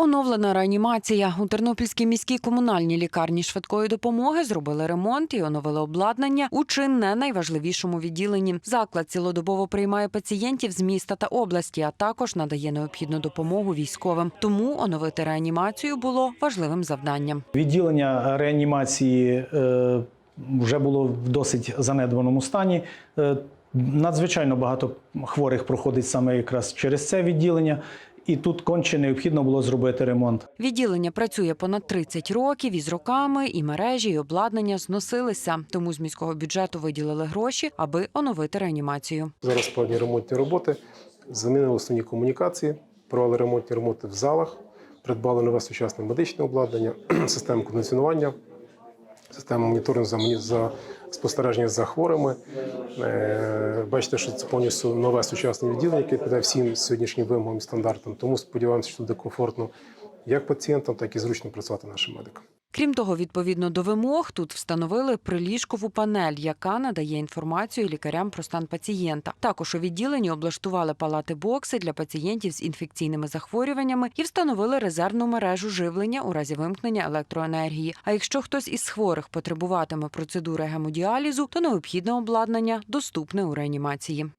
Оновлена реанімація у Тернопільській міській комунальній лікарні швидкої допомоги зробили ремонт і оновили обладнання у чи не найважливішому відділенні. Заклад цілодобово приймає пацієнтів з міста та області, а також надає необхідну допомогу військовим. Тому оновити реанімацію було важливим завданням. Відділення реанімації е, вже було в досить занедбаному стані. Е, Надзвичайно багато хворих проходить саме якраз через це відділення, і тут конче необхідно було зробити ремонт. Відділення працює понад 30 років із роками, і мережі, і обладнання зносилися. Тому з міського бюджету виділили гроші, аби оновити реанімацію. Зараз плані ремонтні роботи, замінили основні комунікації, провели ремонтні роботи в залах, придбали нове сучасне медичне обладнання, систему кондиціонування, систему моніторингу за, за спостереження за хворими. Е, Бачите, що це повністю нове сучасне відділення, яке відповідає всім сьогоднішнім вимогам і стандартам. Тому сподіваємося, що буде комфортно як пацієнтам, так і зручно працювати нашим медикам. Крім того, відповідно до вимог, тут встановили приліжкову панель, яка надає інформацію лікарям про стан пацієнта. Також у відділенні облаштували палати бокси для пацієнтів з інфекційними захворюваннями і встановили резервну мережу живлення у разі вимкнення електроенергії. А якщо хтось із хворих потребуватиме процедури гемодіалізу, то необхідне обладнання доступне у реанімації.